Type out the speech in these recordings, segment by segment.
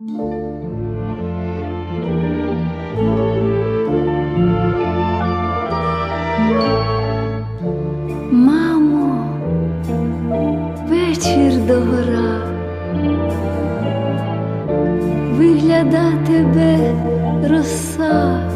Мамо, вечір догора, вигляда тебе роса.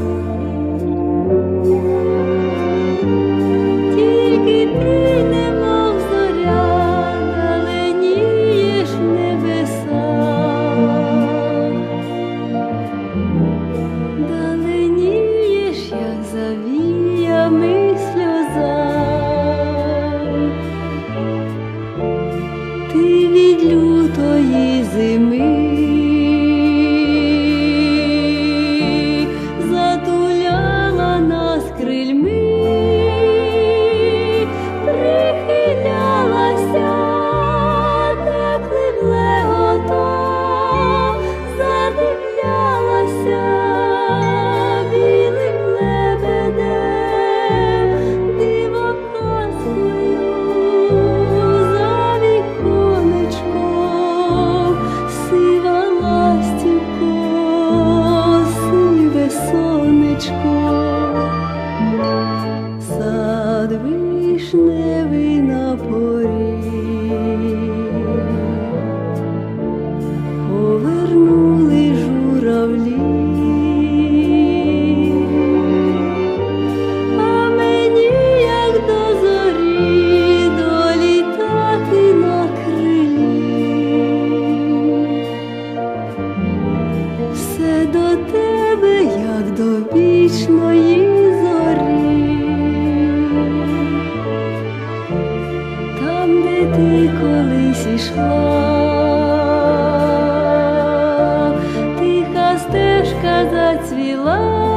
зійшла, тиха стежка зацвіла.